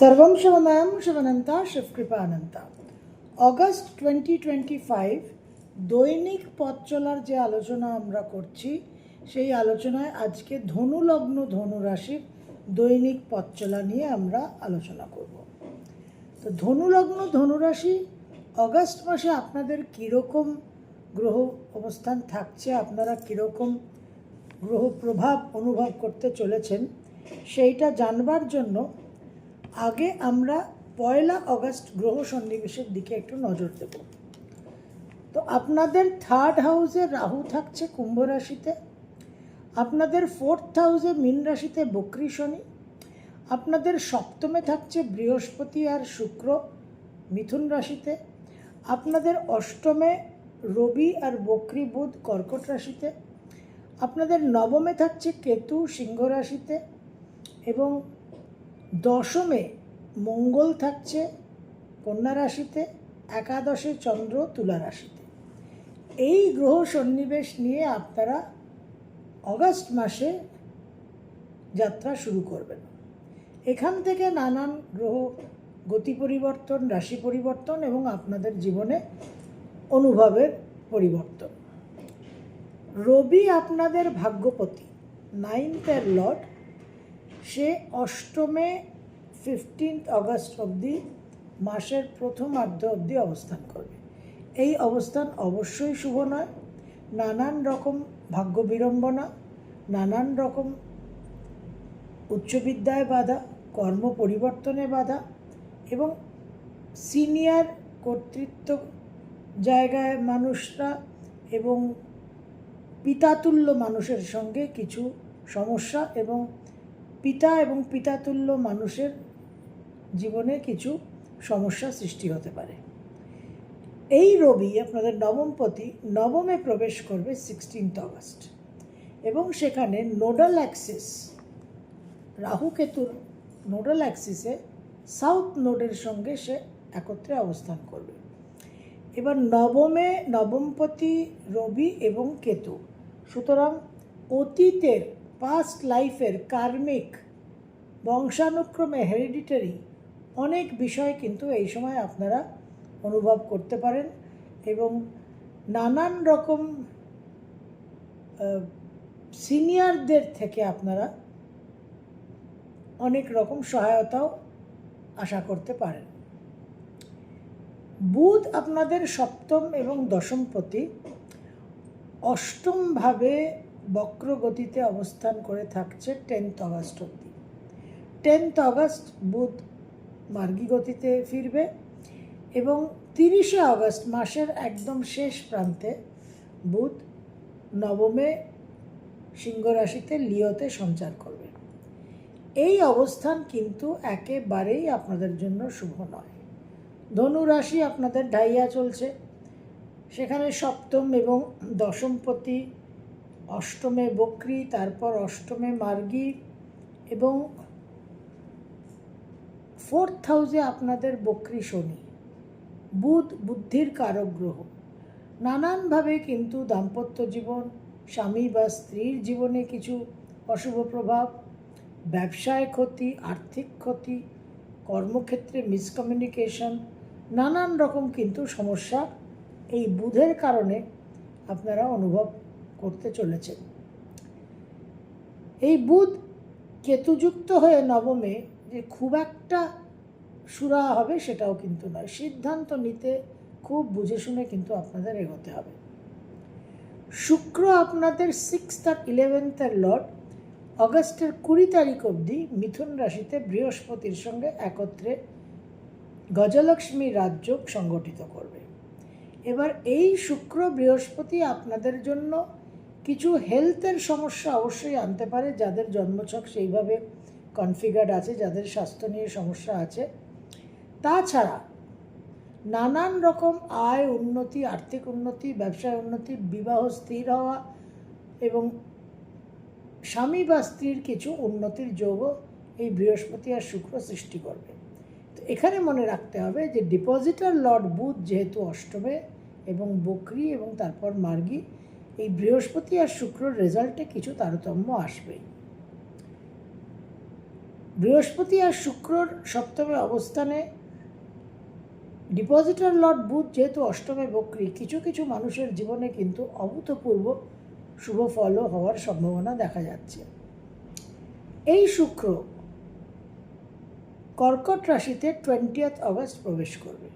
ಸರ್ವಂ ಶಿವಮಯಂ ಶಿವನಂತ ಶಿವಕೃಪಾನಂತ অগস্ট টোয়েন্টি টোয়েন্টি ফাইভ দৈনিক পথ চলার যে আলোচনা আমরা করছি, সেই আলোচনায় আজকে ধনুলগ্ন ধনুরাশির দৈনিক পথ চলা নিয়ে আমরা আলোচনা করব। তো ধনুলগ্ন ধনুরাশি অগস্ট মাসে আপনাদের কীরকম গ্রহ অবস্থান থাকছে, আপনারা কীরকম গ্রহ প্রভাব অনুভব করতে চলেছেন, সেইটা জানবার জন্য আগে আমরা পয়লা অগস্ট গ্রহ সন্নিবেশের দিকে একটু নজর দেব। তো আপনাদের থার্ড হাউসে রাহু থাকছে কুম্ভ রাশিতে, আপনাদের ফোর্থ হাউসে মীন রাশিতে বক্রী শনি, আপনাদের সপ্তমে থাকছে বৃহস্পতি আর শুক্র মিথুন রাশিতে, আপনাদের অষ্টমে রবি আর বক্রী বুধ কর্কট রাশিতে, আপনাদের নবমে থাকছে কেতু সিংহ রাশিতে এবং দশমে মঙ্গল থাকছে কন্যা রাশিতে, একাদশে চন্দ্র তুলা রাশিতে। এই গ্রহ সন্নিবেশ নিয়ে আপনারা অগস্ট মাসে যাত্রা শুরু করবেন। এখান থেকে নানান গ্রহ, গতি পরিবর্তন, রাশি পরিবর্তন এবং আপনাদের জীবনে অনুভবের পরিবর্তন। রবি আপনাদের ভাগ্যপতি, নাইনথের লর্ড সে অষ্টমে ফিফটিন্থ অগস্ট অবধি মাসের প্রথমার্ধ অবধি অবস্থান করবে। এই অবস্থান অবশ্যই শুভ নয়। নানান রকম ভাগ্য বিড়ম্বনা, নানান রকম উচ্চবিদ্যায় বাধা, কর্ম পরিবর্তনে বাধা এবং সিনিয়র কর্তৃত্ব জায়গায় মানুষরা এবং পিতাতুল্য মানুষের সঙ্গে কিছু সমস্যা এবং পিতা এবং পিতাতুল্য মানুষের জীবনে কিছু সমস্যা সৃষ্টি হতে পারে। এই রবি আপনাদের নবমপতি নবমে প্রবেশ করবে সিক্সটিন্থ অগস্ট এবং সেখানে নোডাল অ্যাক্সিস রাহু কেতুর নোডাল অ্যাক্সিসে সাউথ নোডের সঙ্গে সে একত্রে অবস্থান করবে। এবার নবমে নবমপতি রবি এবং কেতু, সুতরাং অতীতের পাস্ট লাইফের কার্মিক বংশানুক্রমে হেরিডিটারি অনেক বিষয় কিন্তু এই সময় আপনারা অনুভব করতে পারেন এবং নানান রকম সিনিয়রদের থেকে আপনারা অনেক রকম সহায়তাও আশা করতে পারেন। বুধ আপনাদের সপ্তম এবং দশম প্রতি অষ্টমভাবে বক্রগতিতে অবস্থান করে থাকছে টেন্থ অগস্ট অবধি। টেন্থ আগস্ট বুধ মার্গী গতিতে ফিরবে এবং তিরিশে আগস্ট মাসের একদম শেষ প্রান্তে বুধ নবমে সিংহ রাশিতে লিওতে সঞ্চার করবে। এই অবস্থান কিন্তু একেবারেই আপনাদের জন্য শুভ নয়। ধনু রাশি আপনাদের ডাইয়া চলছে। সেখানে সপ্তম এবং দশমপতি অষ্টমে বক্রি, তারপর অষ্টমে মার্গী এবং ফোর্থ হাউসে আপনাদের বক্রি শনি। বুধ, বুদ্ধির কারক গ্রহ। নানানভাবে কিন্তু দাম্পত্য জীবন, স্বামী বা স্ত্রীর জীবনে কিছু অশুভ প্রভাব, ব্যবসায় ক্ষতি, আর্থিক ক্ষতি, কর্মক্ষেত্রে মিসকমিউনিকেশন নানান রকম কিন্তু সমস্যা এই বুধের কারণে আপনারা অনুভব করতে চলেছেন। এই বুধ কেতুযুক্ত হয়ে নবমে যে খুব একটা সুরা হবে সেটাও কিন্তু নয়। সিদ্ধান্ত নিতে খুব বুঝে শুনে কিন্তু আপনাদের এগোতে হবে। শুক্র আপনাদের সিক্সথ আর ইলেভেন্থের লর্ড, অগস্টের কুড়ি তারিখ অবধি মিথুন রাশিতে বৃহস্পতির সঙ্গে একত্রে গজলক্ষ্মী রাজযোগ সংগঠিত করবে। এবার এই শুক্র বৃহস্পতি আপনাদের জন্য কিছু হেলথের সমস্যা অবশ্যই আনতে পারে, যাদের জন্মছক সেইভাবে কনফিগার্ড আছে, যাদের স্বাস্থ্য নিয়ে সমস্যা আছে। তাছাড়া নানান রকম আয় উন্নতি, আর্থিক উন্নতি, ব্যবসায় উন্নতি, বিবাহ স্থির হওয়া এবং স্বামী বা স্ত্রীর কিছু উন্নতির যোগও এই বৃহস্পতি আর শুক্র সৃষ্টি করবে। তো এখানে মনে রাখতে হবে যে ডিপোজিটার লর্ড বুধ যেহেতু অষ্টমে এবং বকরি এবং তারপর মার্গী, এই বৃহস্পতি আর শুক্রর রেজাল্টে কিছু তারতম্য আসবেই। বৃহস্পতি আর শুক্রর সপ্তমে অবস্থানে ডিপোজিটর লর্ড বুধ যেহেতু অষ্টমে বক্রী, কিছু কিছু মানুষের জীবনে কিন্তু অভূতপূর্ব শুভ ফলও হওয়ার সম্ভাবনা দেখা যাচ্ছে। এই শুক্র কর্কট রাশিতে টোয়েন্টিয়েথ অগস্ট প্রবেশ করবে।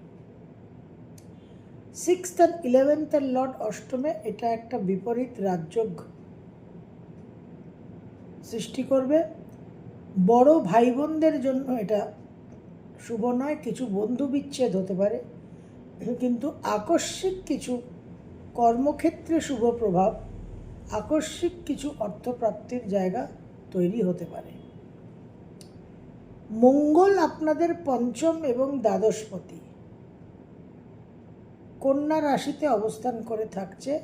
সিক্সথ অ্যান্ড ইলেভেন্থের লর্ড অষ্টমে এটা একটা বিপরীত রাজযোগ সৃষ্টি করবে। বড় ভাই বোনদের জন্য এটা শুভ নয়, কিছু বন্ধু বিচ্ছেদ হতে পারে। কিন্তু আকস্মিক কিছু কর্মক্ষেত্রে শুভ প্রভাব, আকস্মিক কিছু অর্থপ্রাপ্তির জায়গা তৈরি হতে পারে। মঙ্গল আপনাদের পঞ্চম এবং দ্বাদশপতি। কন্যা রাশিতে অবস্থান করে থাকছে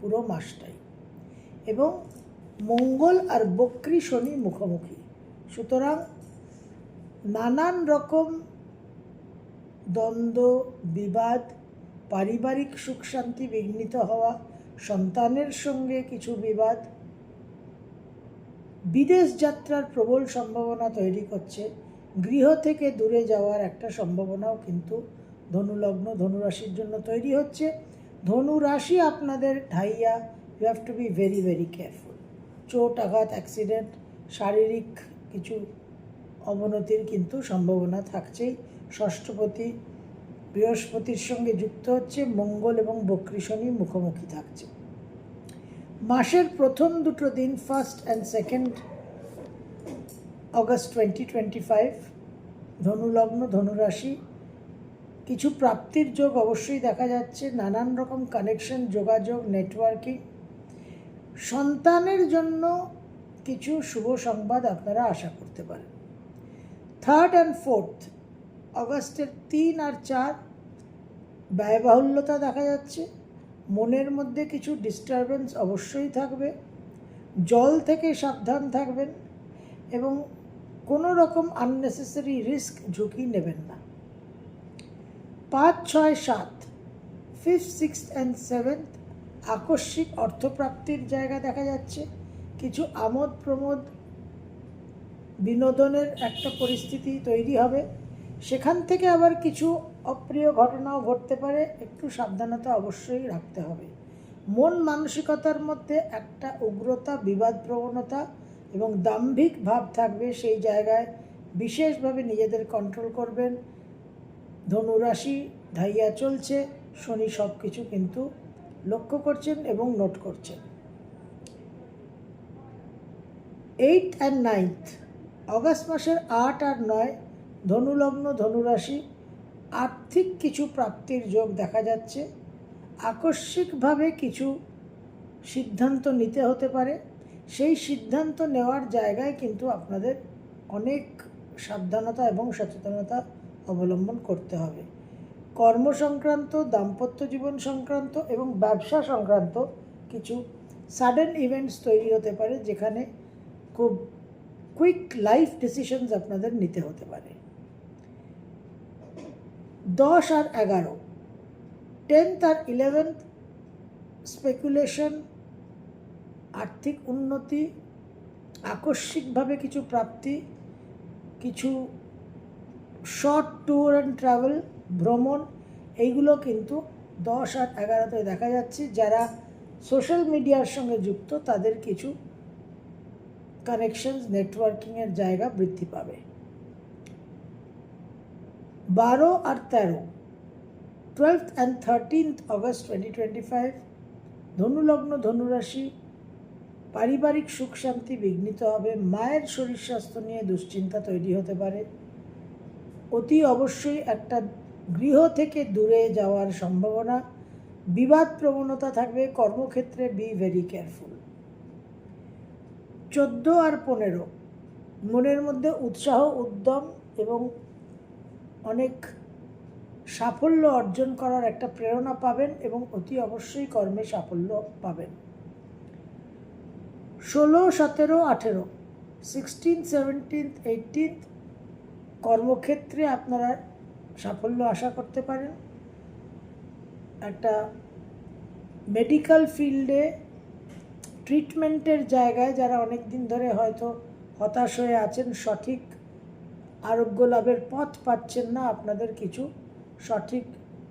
পুরো মাসটাই। এবং মঙ্গল আর বক্রী শনি মুখোমুখি। সুতরাং নানান রকম দ্বন্দ্ব, বিবাদ, পারিবারিক সুখ শান্তি বিঘ্নিত হওয়া, সন্তানের সঙ্গে কিছু বিবাদ, বিদেশ যাত্রার প্রবল সম্ভাবনা তৈরি করছে। গৃহ থেকে দূরে যাওয়ার একটা সম্ভাবনাও কিন্তু ধনুলগ্ন ধনুরাশির জন্য তৈরি হচ্ছে। ধনু রাশি আপনাদের ঢাইয়া you have to be very very careful চোট, আঘাত অ্যাক্সিডেন্ট শারীরিক কিছু অবনতির কিন্তু সম্ভাবনা থাকছেই। ষষ্ঠপতি বৃহস্পতির সঙ্গে যুক্ত হচ্ছে মঙ্গল এবং বক্রিশনি মুখোমুখি থাকছে। মাসের প্রথম দুটো দিন first and second August twenty twenty five ধনুলগ্ন, ধনুরাশি, কিছু প্রাপ্তির যোগ অবশ্যই দেখা যাচ্ছে। নানান রকম কানেকশন যোগাযোগ নেটওয়ার্কিং সন্তানের জন্য কিছু শুভ সংবাদ আপনারা আশা করতে পারেন। থার্ড অ্যান্ড ফোর্থ অগস্টের তিন আর চার, ব্যয়বাহুল্যতা দেখা যাচ্ছে। মনের মধ্যে কিছু ডিস্টারবেন্স অবশ্যই থাকবে। জল থেকে সাবধান থাকবেন এবং কোনো রকম আননেসেসারি রিস্ক ঝুঁকি নেবেন না। পাঁচ, ছয়, সাত ফিফথ সিক্স অ্যান্ড সেভেন্থ আকস্মিক অর্থপ্রাপ্তির জায়গা দেখা যাচ্ছে। কিছু আমোদ প্রমোদ বিনোদনের একটা পরিস্থিতি তৈরি হবে। সেখান থেকে আবার কিছু অপ্রিয় ঘটনাও ঘটতে পারে, একটু সাবধানতা অবশ্যই রাখতে হবে। মন মানসিকতার মধ্যে একটা উগ্রতা, বিবাদ প্রবণতা এবং দাম্ভিক ভাব থাকবে সেই জায়গায়। বিশেষভাবে নিজেদের কন্ট্রোল করবেন। ধনুরাশি ধাইয়া চলছে, শনি সব কিছু কিন্তু লক্ষ্য করছেন এবং নোট করছেন। এইট অ্যান্ড নাইনথ অগাস্ট মাসের আট আর নয়, ধনুলগ্ন ধনুরাশি, আর্থিক কিছু প্রাপ্তির যোগ দেখা যাচ্ছে। আকস্মিকভাবে কিছু সিদ্ধান্ত নিতে হতে পারে। সেই সিদ্ধান্ত নেওয়ার জায়গায় কিন্তু আপনাদের অনেক সাবধানতা এবং সচেতনতা অবলম্বন করতে হবে। কর্ম সংক্রান্ত, দাম্পত্য জীবন সংক্রান্ত এবং ব্যবসা সংক্রান্ত কিছু সাডেন ইভেন্টস তৈরি হতে পারে, যেখানে খুব কুইক লাইফ ডিসিশনস আপনাদের নিতে হতে পারে দশ আর এগারো টেন্থ আর ইলেভেন্থ স্পেকুলেশন আর্থিক উন্নতি আকস্মিকভাবে কিছু প্রাপ্তি কিছু শর্ট ট্যুর অ্যান্ড ট্রাভেল ভ্রমণ এইগুলো কিন্তু দশ আর এগারোতে দেখা যাচ্ছে যারা সোশ্যাল মিডিয়ার সঙ্গে যুক্ত তাদের কিছু কানেকশনস নেটওয়ার্কিংয়ের জায়গা বৃদ্ধি পাবে। বারো আর তেরো twelfth and thirteenth August twenty twenty five ধনুলগ্ন ধনুরাশি, পারিবারিক সুখ শান্তি বিঘ্নিত হবে, মায়ের শরীর স্বাস্থ্য নিয়ে দুশ্চিন্তা তৈরি হতে পারে। অতি অবশ্যই একটা গৃহ থেকে দূরে যাওয়ার সম্ভাবনা, বিবাদ প্রবণতা থাকবে, কর্মক্ষেত্রে বি ভেরি কেয়ারফুল চোদ্দ আর পনেরো। মনের মধ্যে উৎসাহ, উদ্যম এবং অনেক সাফল্য অর্জন করার একটা প্রেরণা পাবেন এবং অতি অবশ্যই কর্মে সাফল্য পাবেন। ষোলো, সতেরো, আঠেরো সিক্সটিন সেভেন্টিন্থ এইটিন্থ কর্মক্ষেত্রে আপনারা সাফল্য আশা করতে পারেন। একটা মেডিকেল ফিল্ডে ট্রিটমেন্টের জায়গায় যারা অনেক দিন ধরে হয়তো হতাশ হয়ে আছেন, সঠিক আরোগ্য লাভের পথ পাচ্ছেন না, আপনাদের কিছু সঠিক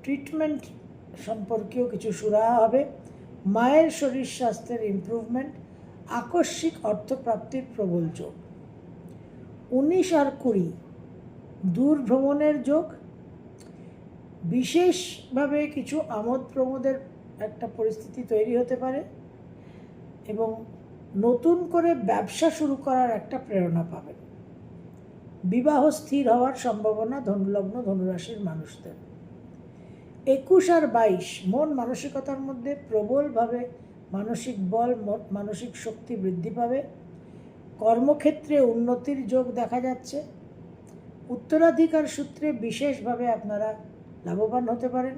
ট্রিটমেন্ট সম্পর্কেও কিছু সুরাহা হবে। মায়ের শরীর স্বাস্থ্যের ইমপ্রুভমেন্ট আকস্মিক অর্থপ্রাপ্তির প্রবল যোগ। উনিশ আর কুড়ি দূর ভ্রমণের যোগ। বিশেষভাবে কিছু আমোদ প্রমোদের একটা পরিস্থিতি তৈরি হতে পারে। এবং নতুন করে ব্যবসা শুরু করার একটা প্রেরণা পাবেন। বিবাহ স্থির হওয়ার সম্ভাবনা ধনুলগ্ন ধনুরাশির মানুষদের। একুশ আর বাইশ, মন মানসিকতার মধ্যে প্রবলভাবে মানসিক বল মানসিক শক্তি বৃদ্ধি পাবে। কর্মক্ষেত্রে উন্নতির যোগ দেখা যাচ্ছে। উত্তরাধিকার সূত্রে বিশেষভাবে আপনারা লাভবান হতে পারেন।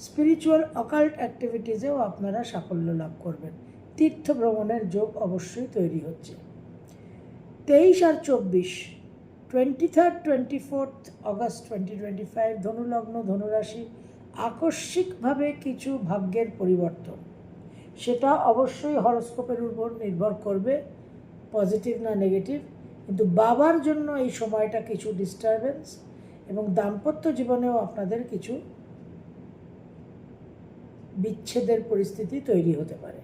স্পিরিচুয়াল অকাল্ট অ্যাক্টিভিটিসেও আপনারা সাফল্য লাভ করবেন। তীর্থ ভ্রমণের যোগ অবশ্যই তৈরি হচ্ছে। তেইশ আর চব্বিশ twenty third twenty fourth August twenty twenty five ধনুলগ্ন, ধনুরাশি, আকস্মিকভাবে কিছু ভাগ্যের পরিবর্তন। সেটা অবশ্যই হরস্কোপের উপর নির্ভর করবে, পজিটিভ না নেগেটিভ, কিন্তু বাবার জন্য এই সময়টা কিছু ডিস্টারবেন্স এবং দাম্পত্য জীবনেও আপনাদের কিছু বিচ্ছেদের পরিস্থিতি তৈরি হতে পারে।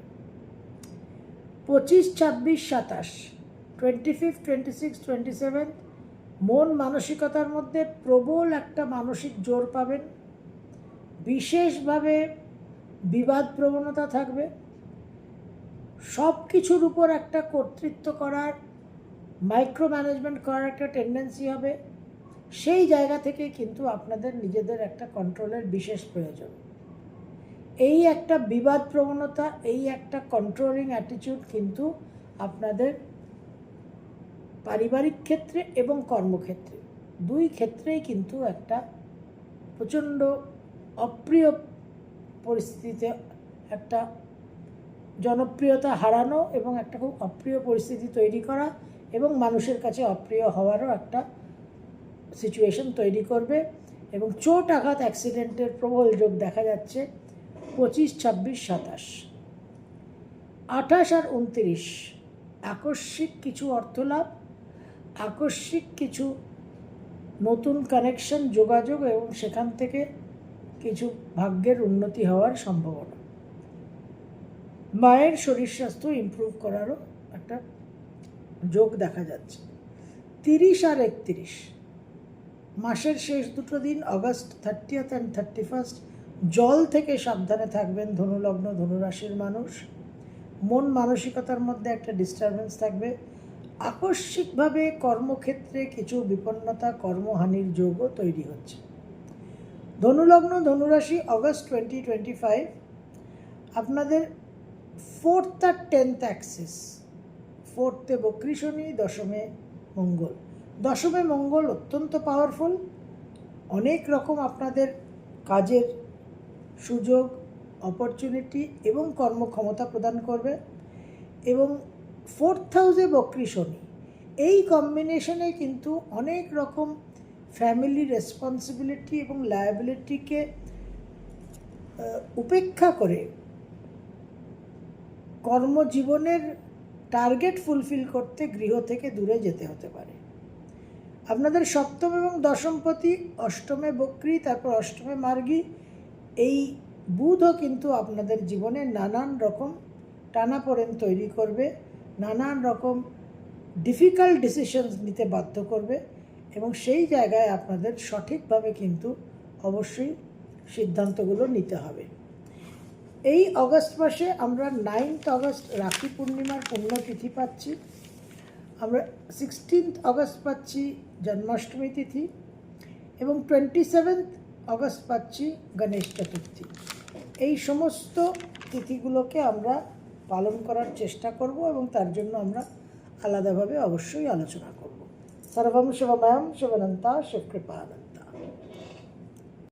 পঁচিশ, ছাব্বিশ, সাতাশ twenty fifth twenty six twenty seven মন মানসিকতার মধ্যে প্রবল একটা মানসিক জোর পাবেন। বিশেষভাবে বিবাদ প্রবণতা থাকবে। সব কিছুর উপর একটা কর্তৃত্ব করার মাইক্রো ম্যানেজমেন্ট করার একটা টেন্ডেন্সি হবে। সেই জায়গা থেকে কিন্তু আপনাদের নিজেদের একটা কন্ট্রোলের বিশেষ প্রয়োজন। এই একটা বিবাদ প্রবণতা, এই একটা কন্ট্রোলিং অ্যাটিটিউড কিন্তু আপনাদের পারিবারিক ক্ষেত্রে এবং কর্মক্ষেত্রে। দুই ক্ষেত্রেই কিন্তু একটা প্রচণ্ড অপ্রিয় পরিস্থিতিতে একটা জনপ্রিয়তা হারানো এবং একটা খুব অপ্রিয় পরিস্থিতি তৈরি করা এবং মানুষের কাছে অপ্রিয় হওয়ারও একটা সিচুয়েশন তৈরি করবে এবং চোট আঘাত অ্যাক্সিডেন্টের প্রবল যোগ দেখা যাচ্ছে। পঁচিশ, ছাব্বিশ, সাতাশ। আঠাশ আর উনত্রিশ, আকস্মিক কিছু অর্থলাভ, আকস্মিক কিছু নতুন কানেকশন যোগাযোগ এবং সেখান থেকে কিছু ভাগ্যের উন্নতি হওয়ার সম্ভাবনা। মায়ের শরীর স্বাস্থ্য ইমপ্রুভ করারও একটা যোগ দেখা যাচ্ছে। তিরিশ আর একত্রিশ, মাসের শেষ দুটো দিন August thirtieth and thirty first জল থেকে সাবধানে থাকবেন ধনুলগ্ন ধনুরাশির মানুষ। মন মানসিকতার মধ্যে একটা ডিস্টারবেন্স থাকবে। আকস্মিকভাবে কর্মক্ষেত্রে কিছু বিপন্নতা, কর্মহানির যোগও তৈরি হচ্ছে। ধনুলগ্ন ধনুরাশি অগস্ট টোয়েন্টি টোয়েন্টি ফাইভ আপনাদের ফোর্থ আর টেন্থ অ্যাক্সিস ফোর্থে বক্রী শনি, দশমে মঙ্গল। দশমে মঙ্গল অত্যন্ত পাওয়ারফুল অনেক রকম আপনাদের কাজের সুযোগ অপরচুনিটি এবং কর্মক্ষমতা প্রদান করবে। এবং ফোর্থ হাউসে বক্রী শনি। এই কম্বিনেশনে কিন্তু অনেক রকম ফ্যামিলি রেসপন্সিবিলিটি এবং লায়াবিলিটিকে উপেক্ষা করে কর্মজীবনের টার্গেট ফুলফিল করতে গৃহ থেকে দূরে যেতে হতে পারে। আপনাদের সপ্তম এবং দশমপতি অষ্টমে বক্রী, তারপর অষ্টমে মার্গী এই বুধও কিন্তু আপনাদের জীবনে নানান রকম টানাপোড়েন তৈরি করবে, নানান রকম ডিফিকাল্ট ডিসিশনস নিতে বাধ্য করবে এবং সেই জায়গায় আপনাদের সঠিকভাবে কিন্তু অবশ্যই সিদ্ধান্তগুলো নিতে হবে। এই অগস্ট মাসে আমরা নাইনথ অগস্ট রাখি পূর্ণিমার পুণ্যতিথি পাচ্ছি। আমরা সিক্সটিন্থ অগস্ট পাচ্ছি জন্মাষ্টমী তিথি এবং টোয়েন্টি সেভেন্থ অগস্ট পাচ্ছি, গণেশ চতুর্থী। এই সমস্ত তিথিগুলোকে আমরা পালন করার চেষ্টা করব এবং তার জন্য আমরা আলাদাভাবে অবশ্যই আলোচনা করব। সর্বম শিবময়ম শুভনন্তা শিবকৃপানন্দ